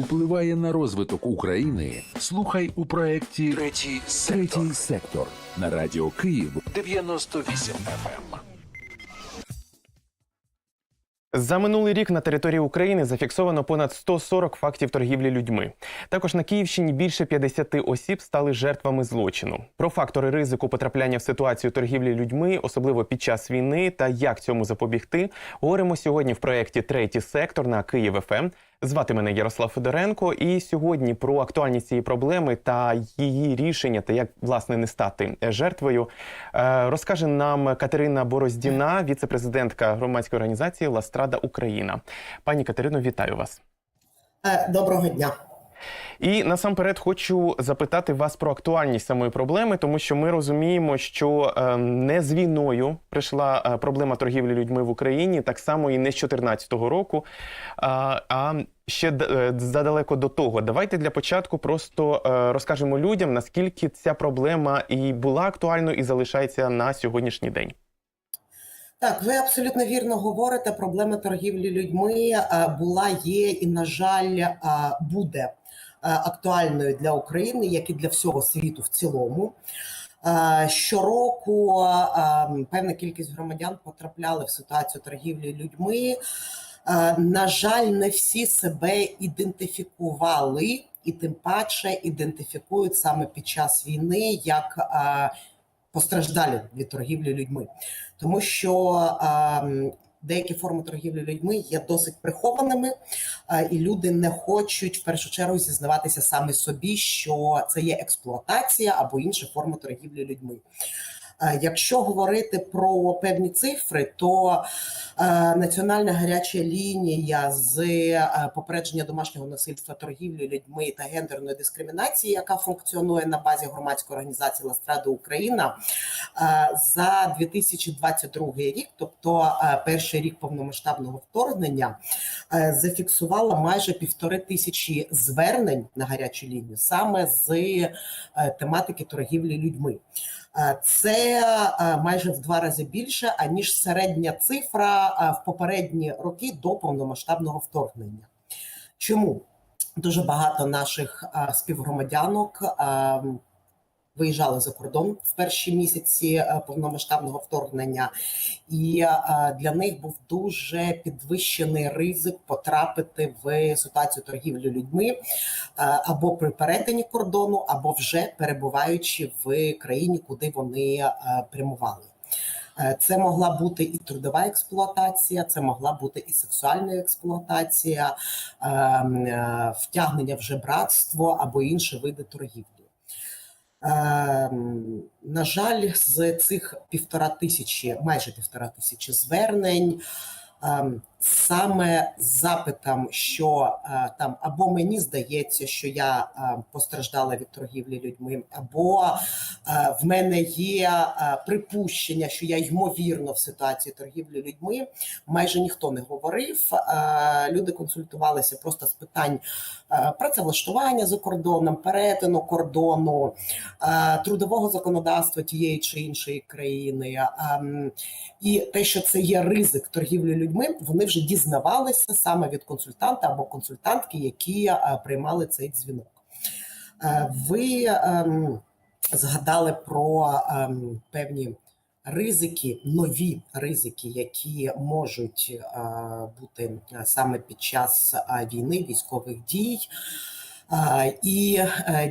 впливає на розвиток України. Слухай у проєкті Третій сектор. Третій сектор на радіо Київ 98 FM. За минулий рік на території України зафіксовано понад 140 фактів торгівлі людьми. Також на Київщині більше 50 осіб стали жертвами злочину. Про фактори ризику потрапляння в ситуацію торгівлі людьми, особливо під час війни, та як цьому запобігти, говоримо сьогодні в проєкті Третій сектор на Київ ФМ. Звати мене Ярослав Федоренко, і сьогодні про актуальність цієї проблеми та її рішення, та як власне не стати жертвою, е, розкаже нам Катерина Бороздіна, віце-президентка громадської організації Ластрада Україна. Пані Катерино, вітаю вас. Е, Доброго дня. І насамперед хочу запитати вас про актуальність самої проблеми, тому що ми розуміємо, що е, не з війною прийшла е, проблема торгівлі людьми в Україні, так само і не з 2014 року, а ще е, задалеко до того. Давайте для початку просто е, розкажемо людям, наскільки ця проблема і була актуальною, і залишається на сьогоднішній день. Так, ви абсолютно вірно говорите. Проблема торгівлі людьми е, була, є і, на жаль, буде актуальною для України, як і для всього світу в цілому. Щороку е, певна кількість громадян потрапляли в ситуацію торгівлі людьми. Е, На жаль, не всі себе ідентифікували, і тим паче ідентифікують саме під час війни як е, постраждалі від торгівлі людьми, тому що е, деякі форми торгівлі людьми є досить прихованими, і люди не хочуть в першу чергу зізнаватися саме собі, що це є експлуатація або інша форма торгівлі людьми. Е, Якщо говорити про певні цифри, то е, національна гаряча лінія з е, попередження домашнього насильства, торгівлі людьми та гендерної дискримінації, яка функціонує на базі громадської організації Ластрада Україна, за 2022 рік, тобто перший рік повномасштабного вторгнення, зафіксувала майже півтори тисячі звернень на гарячу лінію саме з тематики торгівлі людьми. Е, Це е, майже в два рази більше аніж середня цифра е, в попередні роки до повномасштабного вторгнення. Чому дуже багато наших співгромадянок е, виїжджали за кордон в перші місяці е, повномасштабного вторгнення, і е, для них був дуже підвищений ризик потрапити в ситуацію торгівлі людьми е, або при перетині кордону, або вже перебуваючи в країні, куди вони прямували. Це могла бути і трудова експлуатація, це могла бути і сексуальна експлуатація, ем, втягнення в жебратство або інші види торгівлі. Ем, На жаль, з цих півтора тисячі, майже півтора тисячі звернень, ем, саме з запитом, що е, там або мені здається, що я е, постраждала від торгівлі людьми, або е, в мене є припущення, що я ймовірно в ситуації торгівлі людьми, майже ніхто не говорив. Люди консультувалися просто з питань працевлаштування за кордоном, перетину кордону, трудового законодавства тієї чи іншої країни. Ем, І те, що це є ризик торгівлі людьми, вони вже дізнавалися саме від консультанта або консультантки, які е, приймали цей дзвінок. Е, Ви ем, згадали про ем, певні ризики, нові ризики, які можуть е, бути саме під час війни, військових дій. І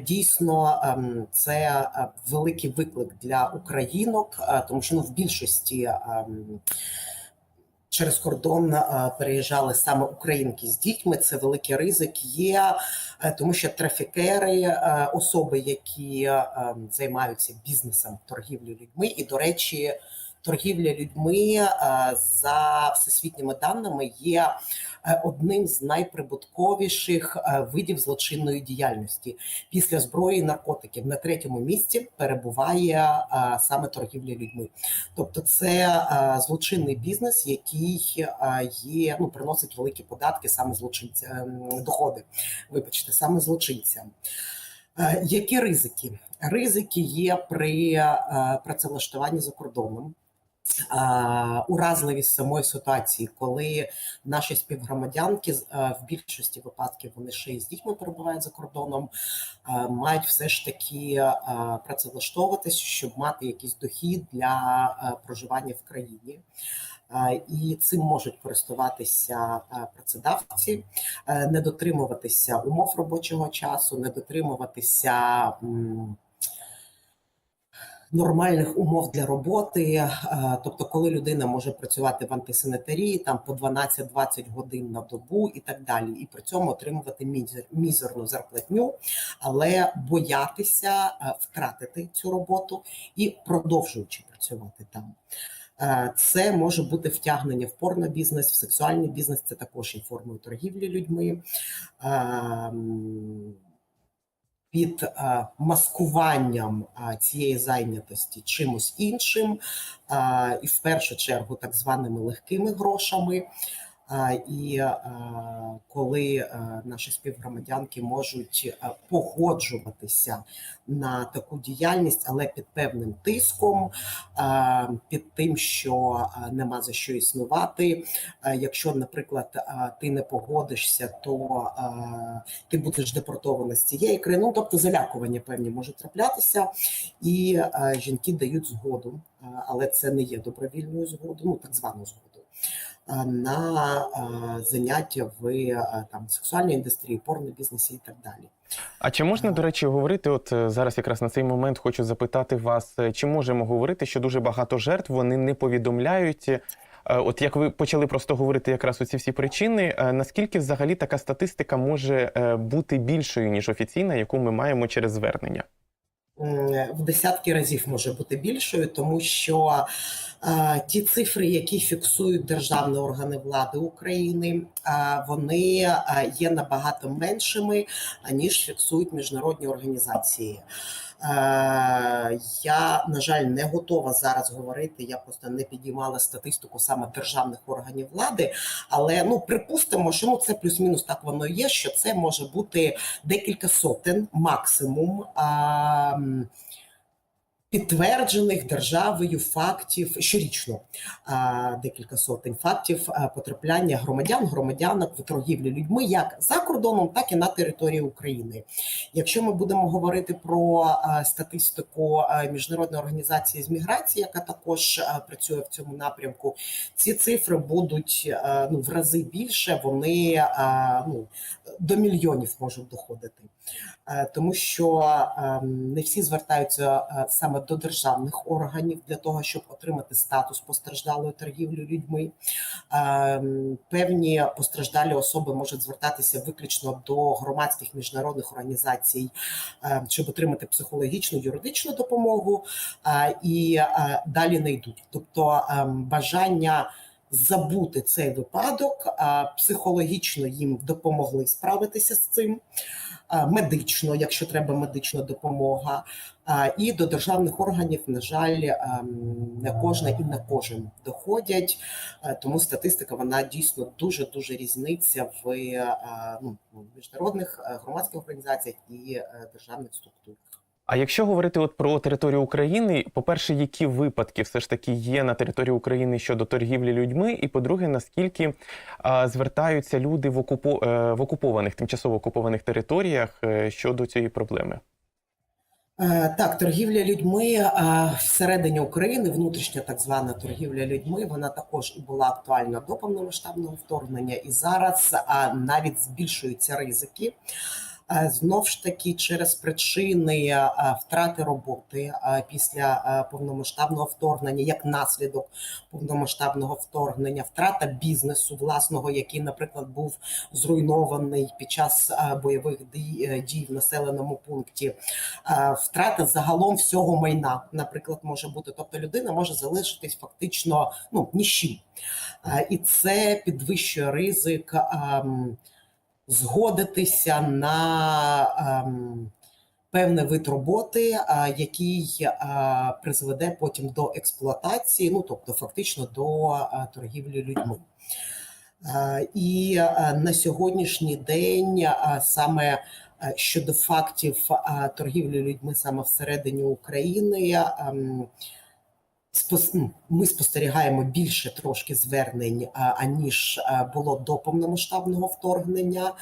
дійсно ем, це великий виклик для українок, тому що ну, в більшості через кордон е, переїжджали саме українки з дітьми. Це великий ризик є, е, тому що трафікери, е, особи, які ем, займаються бізнесом торгівлі людьми, і до речі, торгівля людьми е, за всесвітніми даними є е, одним з найприбутковіших е, видів злочинної діяльності. Після зброї і наркотиків на третьому місці перебуває саме торгівля людьми. Тобто, це злочинний бізнес, який є, ну приносить великі податки саме злочинцям ем, доходи. Вибачте, саме злочинцям. Які ризики? Ризики є при працевлаштуванні за кордоном. Е, уразливість самої ситуації, коли наші співгромадянки е, в більшості випадків вони ще й з дітьми перебувають за кордоном, е, мають все ж таки працевлаштовуватись, щоб мати якийсь дохід для проживання в країні. І цим можуть користуватися працедавці, не дотримуватися умов робочого часу, не дотримуватися нормальних умов для роботи. Е, Тобто, коли людина може працювати в антисанітарії там по 12-20 годин на добу і так далі, і при цьому отримувати мізерну зарплатню, але боятися е, втратити цю роботу і продовжуючи працювати там. Е, Це може бути втягнення в порнобізнес, в сексуальний бізнес. Це також є формою торгівлі людьми. Під е, маскуванням е, цієї зайнятості чимось іншим, е, і в першу чергу так званими легкими грошами. І е, коли е, наші співгромадянки можуть е, погоджуватися на таку діяльність, але під певним тиском, під тим, що нема за що існувати. Якщо, наприклад, ти не погодишся, то ти будеш депортована з цієї країни. Ну, тобто залякування певні можуть траплятися, і жінки дають згоду, але це не є добровільною згодою, ну так звану згоду. На заняття в там сексуальній індустрії, порнобізнесі і так далі. А чи можна, до речі, говорити? От е, зараз якраз на цей момент хочу запитати вас, е, чи можемо говорити, що дуже багато жертв вони не повідомляють. е, От як ви почали просто говорити якраз оці всі причини, наскільки взагалі така статистика може бути більшою, ніж офіційна, яку ми маємо через звернення? В десятки разів може бути більшою, тому що ті цифри, які фіксують державні органи влади України, вони є набагато меншими, ніж фіксують міжнародні організації. Я, на жаль, не готова зараз говорити. Я просто не підіймала статистику саме державних органів влади. Але ну припустимо, що ну це плюс-мінус так воно є. Що це може бути декілька сотень максимум. А, Підтверджених державою фактів щорічно декілька сотень фактів потрапляння громадян, громадянок в торгівлі людьми як за кордоном, так і на території України. Якщо ми будемо говорити про статистику міжнародної організації з міграції, яка також працює в цьому напрямку, ці цифри будуть ну в рази більше. Вони ну до мільйонів можуть доходити. Е, тому що е, не всі звертаються е, саме до державних органів для того, щоб отримати статус постраждалої торгівлі людьми. Е, Певні постраждалі особи можуть звертатися виключно до громадських міжнародних організацій, е, щоб отримати психологічну юридичну допомогу, і далі не йдуть. Тобто е, бажання. Забути цей випадок, психологічно їм допомогли справитися з цим медично, якщо треба медична допомога. І до державних органів, на жаль, ем, не кожна і не кожен доходять. Е, Тому статистика вона дійсно дуже дуже різниця в е, ну, міжнародних е, громадських організаціях і е, державних структурах. А якщо говорити от про територію України, по-перше, які випадки все ж таки є на території України щодо торгівлі людьми, і по-друге, наскільки а, звертаються люди в, окупо... е, в окупованих, тимчасово окупованих територіях е, щодо цієї проблеми? Е, Так, торгівля людьми всередині України, внутрішня так звана торгівля людьми, вона також була актуальна до повномасштабного вторгнення, і зараз навіть збільшуються ризики. Е, Знов ж таки, через причини е, втрати роботи е, після повномасштабного вторгнення, як наслідок повномасштабного вторгнення, втрата бізнесу власного, який, наприклад, був зруйнований під час бойових дій, в населеному пункті, втрата загалом всього майна, наприклад, може бути. Тобто людина може залишитись фактично ну ні з чим. Е, і це підвищує ризик ем, згодитися на ем, певний вид роботи, е, який е, призведе потім до експлуатації, ну тобто фактично до е, торгівлі людьми. Е, І на сьогоднішній день саме щодо фактів торгівлі людьми саме всередині України. ем, ми спостерігаємо більше трошки звернень, аніж було до повномасштабного вторгнення.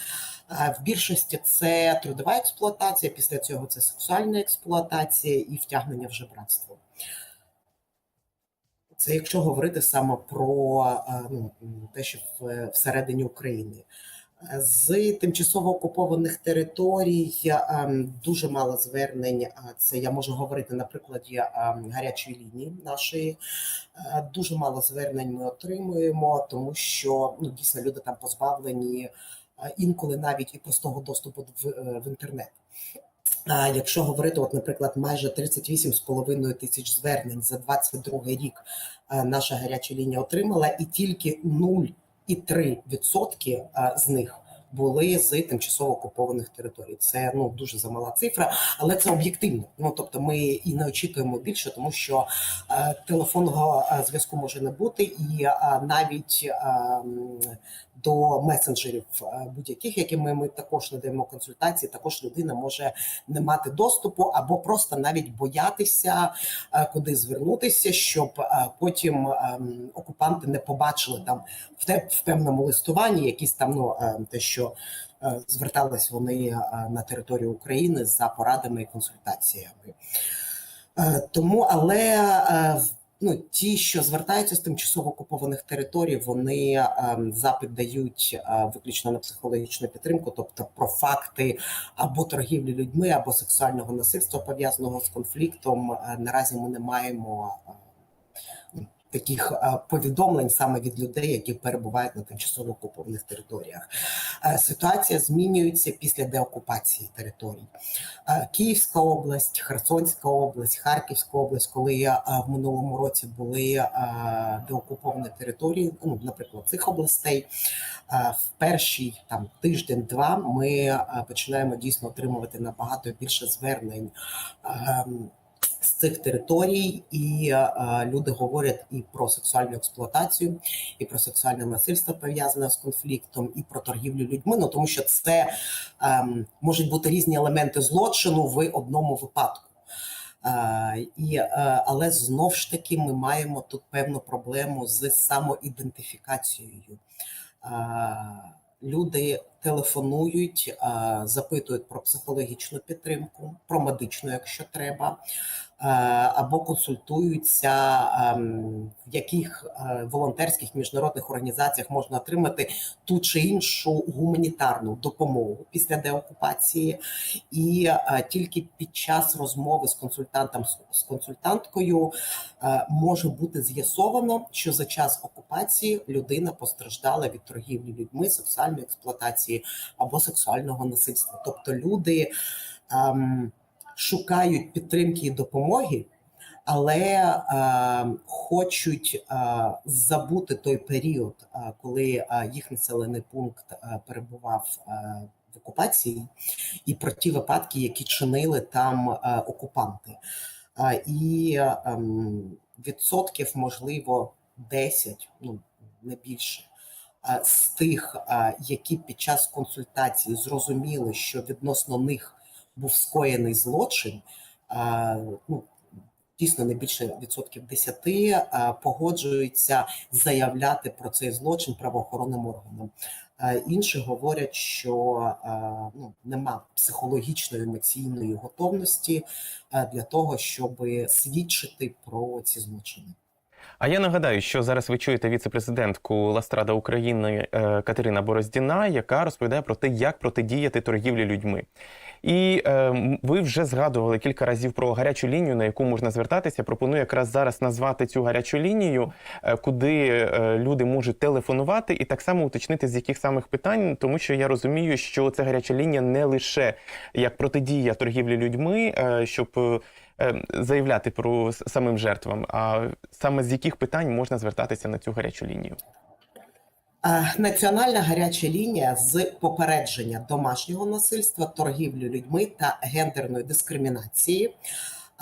В більшості це трудова експлуатація, після цього це сексуальна експлуатація і втягнення в жебратство. Це якщо говорити саме про ну, те, що всередині України. З тимчасово окупованих територій ем, дуже мало звернень. Це я можу говорити на прикладі ем, гарячої лінії нашої. Е, Дуже мало звернень ми отримуємо, тому що ну дійсно люди там позбавлені е, інколи навіть і простого доступу в, е, в інтернет. А якщо говорити, от, наприклад, майже 38,5 тисяч звернень за 22 рік наша гаряча лінія отримала, і тільки 0,3% е, з них були з тимчасово окупованих територій. Це ну дуже замала цифра, але це об'єктивно. Ну тобто, ми і не очікуємо більше, тому що е, телефонного е, зв'язку може не бути, і е, навіть е, до месенджерів е, будь-яких, якими ми також надаємо консультації, також людина може не мати доступу або просто навіть боятися, е, куди звернутися, щоб е, потім ем, окупанти не побачили там в те в певному листуванні якісь там ну е, те, що е, звертались вони е, на територію України за порадами і консультаціями. Е, Тому, але ну, ті, що звертаються з тимчасово окупованих територій, вони е, запит дають виключно на психологічну підтримку, тобто про факти або торгівлі людьми, або сексуального насильства пов'язаного з конфліктом. Наразі ми не маємо. Таких е, повідомлень саме від людей, які перебувають на тимчасово окупованих територіях. Е, Ситуація змінюється після деокупації територій. Е, Київська область, Херсонська область, Харківська область, коли в минулому році були деокуповані території, ну, наприклад, цих областей, в перший там тиждень-два ми починаємо дійсно отримувати набагато більше звернень. З цих територій, і е, люди говорять і про сексуальну експлуатацію, і про сексуальне насильство пов'язане з конфліктом, і про торгівлю людьми. Ну тому що це ем, можуть бути різні елементи злочину в одному випадку. Е, і, е, але знов ж таки ми маємо тут певну проблему з самоідентифікацією. Люди телефонують, запитують про психологічну підтримку, про медичну, якщо треба, е, або консультуються, ем, в яких е, волонтерських міжнародних організаціях можна отримати ту чи іншу гуманітарну допомогу після деокупації, і е, тільки під час розмови з консультантом з консультанткою може бути з'ясовано, що за час окупації людина постраждала від торгівлі людьми, сексуальної експлуатації або сексуального насильства. Тобто люди ем, шукають підтримки і допомоги. Але е, хочуть е, забути той період, е, коли е, їх населений пункт е, перебував е, в окупації, і про ті випадки, які чинили там е, окупанти. Е, і е, відсотків, можливо, 10, ну не більше, з тих, е, які під час консультації зрозуміли, що відносно них був скоєний злочин. е, Ну, дійсно не більше відсотків 10 е, погоджуються заявляти про цей злочин правоохоронним органам. Е, Інші говорять, що е, ну, нема психологічної емоційної готовності е, для того, щоб свідчити про ці злочини. А я нагадаю, що зараз ви чуєте віце-президентку Ластрада України е, Катерина Бороздіна, яка розповідає про те, як протидіяти торгівлі людьми. І е, ви вже згадували кілька разів про гарячу лінію, на яку можна звертатися. Пропоную якраз зараз назвати цю гарячу лінію, е, куди е, люди можуть телефонувати, і так само уточнити з яких самих питань, тому що я розумію, що ця гаряча лінія не лише як протидія торгівлі людьми, е, щоб е, е, заявляти про самим жертвам, а саме з яких питань можна звертатися на цю гарячу лінію. Е, Національна гаряча лінія з попередження домашнього насильства, торгівлі людьми та гендерної дискримінації.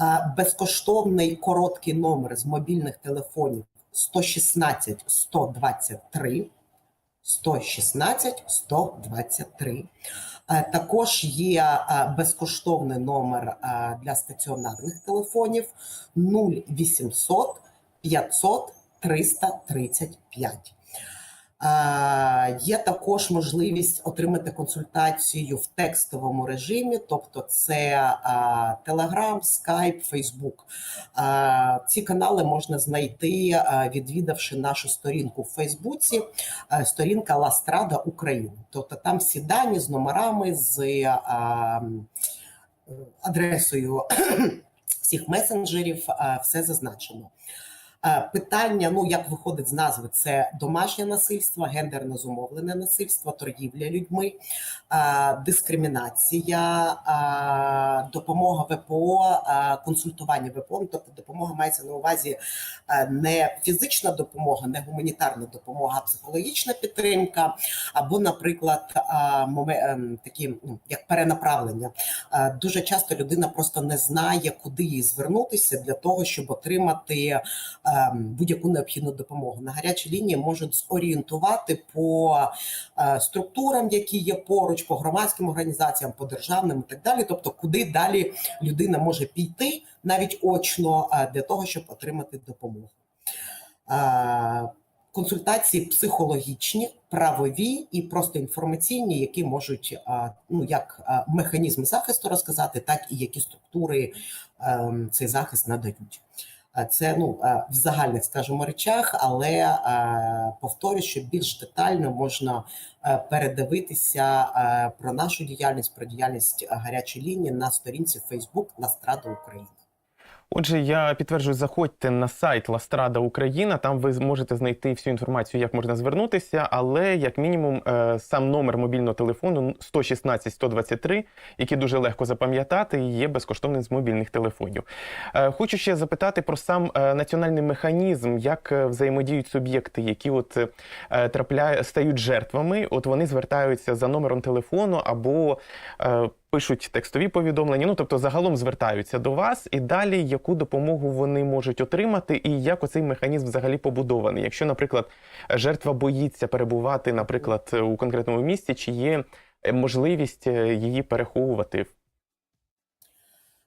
Е, Безкоштовний короткий номер з мобільних телефонів 116 123 116 123. Е, Також є е, безкоштовний номер для стаціонарних телефонів 0800 500 335. Е, Є також можливість отримати консультацію в текстовому режимі, тобто це е, Telegram, Skype, Facebook. Е, Ці канали можна знайти, відвідавши нашу сторінку в Фейсбуці, сторінка Ластрада України. Тобто там всі дані з номерами, з е, е, адресою всіх месенджерів, все зазначено. Е, Питання, ну як виходить з назви, це домашнє насильство, гендерно зумовлене насильство, торгівля людьми, е, дискримінація, е, допомога ВПО, консультування ВПО. Ну, Тобто допомога мається на увазі не фізична допомога, не гуманітарна допомога, а психологічна підтримка, або, наприклад, такі ну, як перенаправлення. Дуже часто людина просто не знає, куди їй звернутися для того, щоб отримати будь-яку необхідну допомогу. На гарячій лінії можуть зорієнтувати по е, структурам, які є поруч, по громадським організаціям, по державним і так далі. Тобто, куди далі людина може піти навіть очно е, для того, щоб отримати допомогу. Е, Консультації психологічні, правові і просто інформаційні, які можуть ну як е, механізм захисту розказати, так і які структури е, цей захист надають. Це ну в загальних, скажімо, речах, але повторюю, що більш детально можна передивитися про нашу діяльність, про діяльність гарячої лінії на сторінці Facebook Настрада України. Отже, я підтверджую, заходьте на сайт Ластрада Україна. Там ви зможете знайти всю інформацію, як можна звернутися. Але як мінімум, е, сам номер мобільного телефону 116 123, який дуже легко запам'ятати, і є безкоштовним з мобільних телефонів. Е, Хочу ще запитати про сам е, національний механізм, як взаємодіють суб'єкти, які от трапляють, стають жертвами. От вони звертаються за номером телефону або пишуть текстові повідомлення. Ну тобто, загалом звертаються до вас, і далі яку допомогу вони можуть отримати, і як оцей механізм взагалі побудований. Якщо, наприклад, жертва боїться перебувати, наприклад, у конкретному місці, чи є е, можливість е, її переховувати А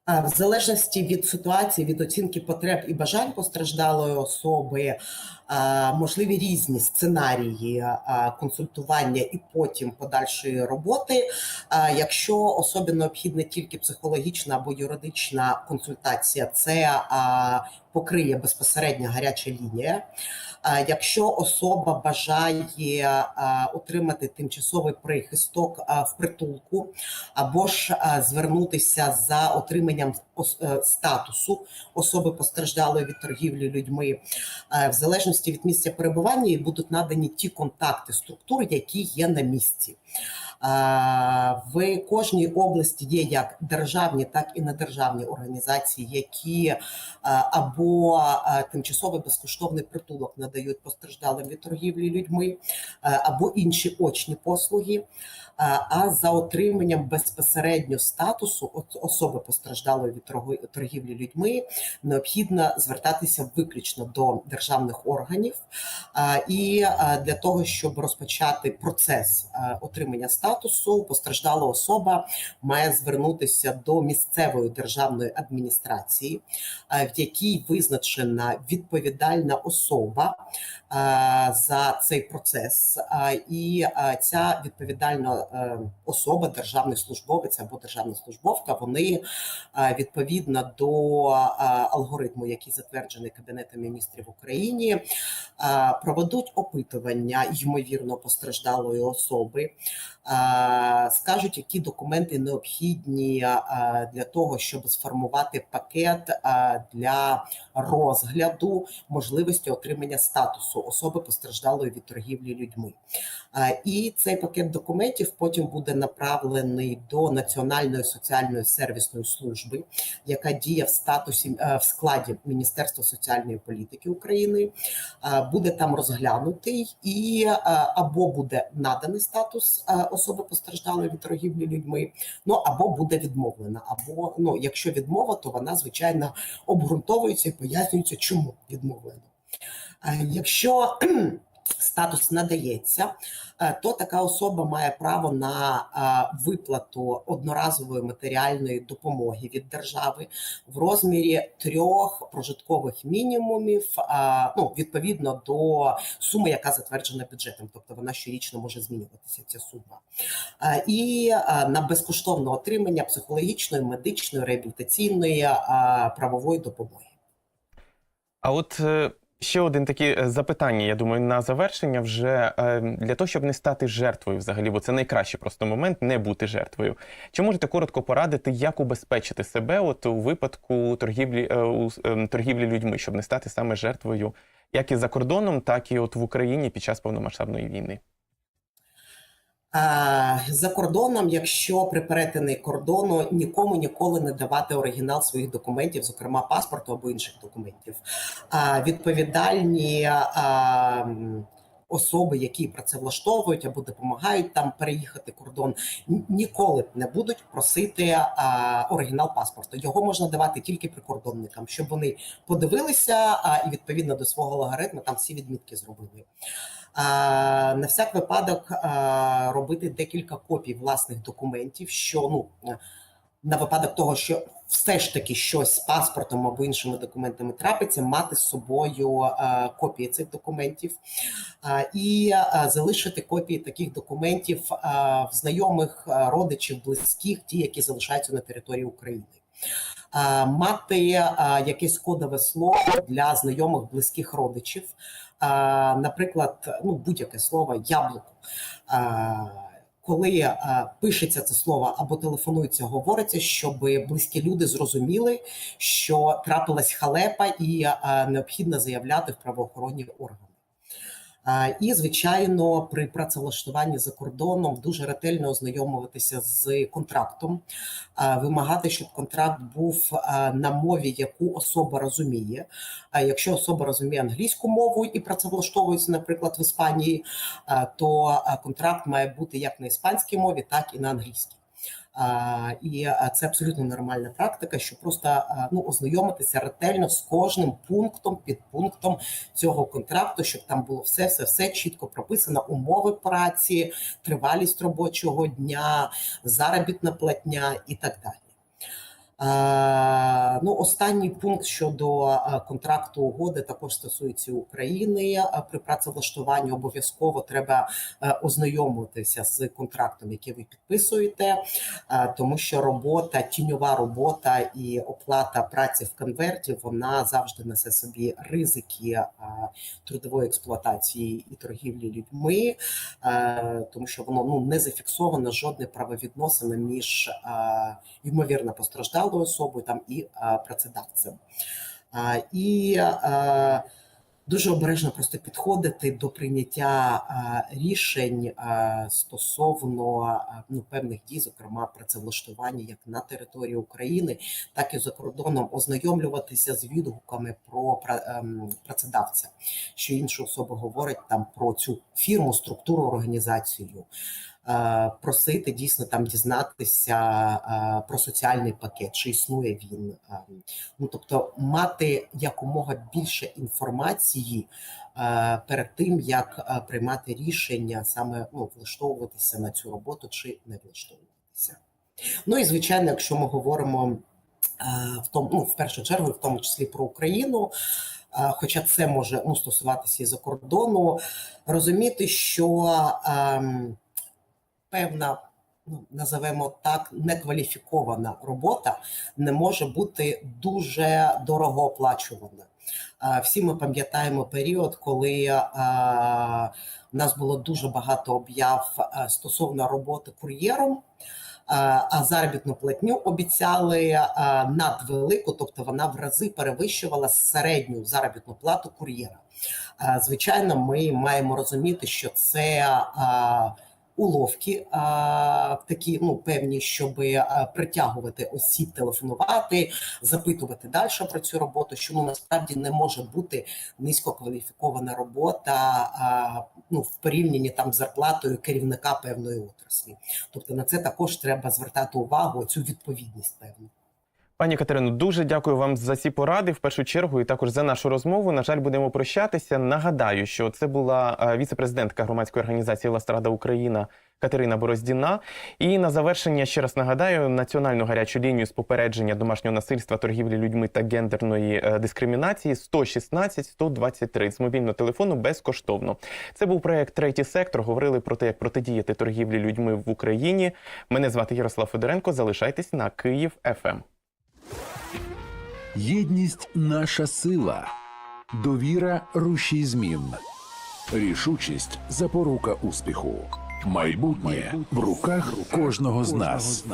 В залежності від ситуації, від оцінки потреб і бажань постраждалої особи, можливі різні сценарії консультування і потім подальшої роботи. Якщо особі необхідна тільки психологічна або юридична консультація, це покриє безпосередньо гаряча лінія. Якщо особа бажає отримати тимчасовий прихисток в притулку, або ж звернутися за отриманням е, статусу особи постраждалої від торгівлі людьми, в залежності від місця перебування будуть надані ті контакти структур, які є на місці. В кожній області є як державні, так і недержавні організації, які е, або е, тимчасовий безкоштовний притулок надають постраждалим від торгівлі людьми, е, або інші очні послуги. А за отриманням безпосередньо статусу особи постраждалої від торгівлі людьми необхідно звертатися виключно до державних органів. І для того, щоб розпочати процес отримання статусу, постраждала особа має звернутися до місцевої державної адміністрації, в якій визначена відповідальна особа за цей процес. І ця відповідальна особа, державний службовець або державна службовка, вони е, відповідно до е, алгоритму, який затверджений Кабінетом міністрів України, е, проведуть опитування ймовірно постраждалої особи, е, скажуть, які документи необхідні для того, щоб сформувати пакет для розгляду можливості отримання статусу особи постраждалої від торгівлі людьми. І цей пакет документів потім буде направлений до Національної соціальної сервісної служби, яка діє в статусі е, в складі Міністерства соціальної політики України. Буде там розглянутий і або буде наданий статус е, особи постраждали від торгівлі людьми, ну або буде відмовлена. Або ну, якщо відмова, то вона звичайно обґрунтовується і пояснюється, чому відмовлено. Е, Якщо статус надається, е, то така особа має право на е, виплату одноразової матеріальної допомоги від держави в розмірі трьох прожиткових мінімумів, е, ну відповідно до суми, яка затверджена бюджетом, тобто вона щорічно може змінюватися. Ця сума, і на безкоштовне отримання психологічної, медичної, реабілітаційної правової допомоги. А от ще один таке е, запитання, я думаю, на завершення вже е, для того, щоб не стати жертвою взагалі, бо це найкращий просто момент не бути жертвою. Чи можете коротко порадити, як убезпечити себе от у випадку торгівлі е, у ем, торгівлі людьми, щоб не стати саме жертвою, як і за кордоном, так і от в Україні під час повномасштабної війни? Е, За кордоном, якщо при перетині кордону нікому ніколи не давати оригінал своїх документів, зокрема паспорту або інших документів, Е, відповідальні е, особи, які працевлаштовують або допомагають там переїхати кордон, ніколи не будуть просити е, оригінал паспорту. Його можна давати тільки прикордонникам, щоб вони подивилися е, і відповідно до свого логаритму там всі відмітки зробили. На всяк випадок робити декілька копій власних документів, що ну е, на випадок того, що все ж таки щось з паспортом або іншими документами трапиться, мати з собою е, копії цих документів і е, залишити копії таких документів е, в знайомих е, родичів, близьких, ті, які залишаються на території України. Е, Мати е, якесь кодове слово для знайомих близьких родичів, Е, наприклад, ну будь-яке слово яблуко. Коли е, пишеться це слово або телефонується, говориться, щоб близькі люди зрозуміли, що трапилась халепа і е, необхідно заявляти в правоохоронні органи. І, звичайно, при працевлаштуванні за кордоном дуже ретельно ознайомуватися з контрактом, вимагати, щоб контракт був на мові, яку особа розуміє. А якщо особа розуміє англійську мову і працевлаштовується, наприклад, в Іспанії, то контракт має бути як на іспанській мові, так і на англійській. І е, це абсолютно нормальна практика, що просто е, ну ознайомитися ретельно з кожним пунктом, під пунктом цього контракту, щоб там було все, все, все чітко прописано: умови праці, тривалість робочого дня, заробітна платня і так далі. Е, Ну, останній пункт щодо е, контракту угоди також стосується України. Е, При працевлаштуванні обов'язково треба ознайомитися з контрактом, який ви підписуєте, тому що робота, тіньова робота і оплата праці в конверті вона завжди несе собі ризики трудової експлуатації і торгівлі людьми, тому що воно ну не зафіксовано жодне правовідносини між ймовірно постраждалою особою там і е, працедавцем. І е, дуже обережно просто підходити до прийняття е, рішень стосовно ну, певних дій, зокрема працевлаштування як на території України, так і за кордоном, ознайомлюватися з відгуками про ем, працедавця, що інша особа говорить там про цю фірму, структуру, організацію. Е, Просити дійсно там дізнатися е, про соціальний пакет, чи існує він. Е, Ну тобто мати якомога більше інформації перед тим, як приймати рішення саме ну, влаштовуватися на цю роботу чи не влаштовуватися. Ну і звичайно, якщо ми говоримо в тому, ну в першу чергу, в тому числі про Україну. Хоча це може ну, стосуватися і за кордону, розуміти, що ем, певна, ну називаємо так, некваліфікована робота не може бути дуже дорогооплачувана. Е, Всі ми пам'ятаємо період, коли е, у нас було дуже багато об'яв стосовно роботи кур'єром. А заробітну платню обіцяли надвелику, тобто вона в рази перевищувала середню заробітну плату кур'єра. Звичайно, ми маємо розуміти, що це уловки а, такі ну певні, щоб притягувати осіб, телефонувати, запитувати далі про цю роботу. Що ну насправді не може бути низькокваліфікована робота а, ну в порівнянні там з зарплатою керівника певної отраслі. Тобто на це також треба звертати увагу, цю відповідність певну. Пані Катерино, дуже дякую вам за ці поради в першу чергу і також за нашу розмову. На жаль, будемо прощатися. Нагадаю, що це була е, віце-президентка громадської організації Ластрада Україна Катерина Бороздіна. І на завершення ще раз нагадаю національну гарячу лінію з попередження домашнього насильства, торгівлі людьми та гендерної е, дискримінації 116 123 з мобільного телефону безкоштовно. Це був проект Третій сектор. Говорили про те, як протидіяти торгівлі людьми в Україні. Мене звати Ярослав Федоренко. Залишайтесь на Київ. ФМ. Єдність наша сила. Довіра рушій змін. Рішучість запорука успіху. Майбутнє в руках кожного з нас.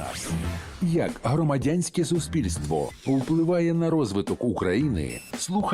Як громадянське суспільство впливає на розвиток України? Слухай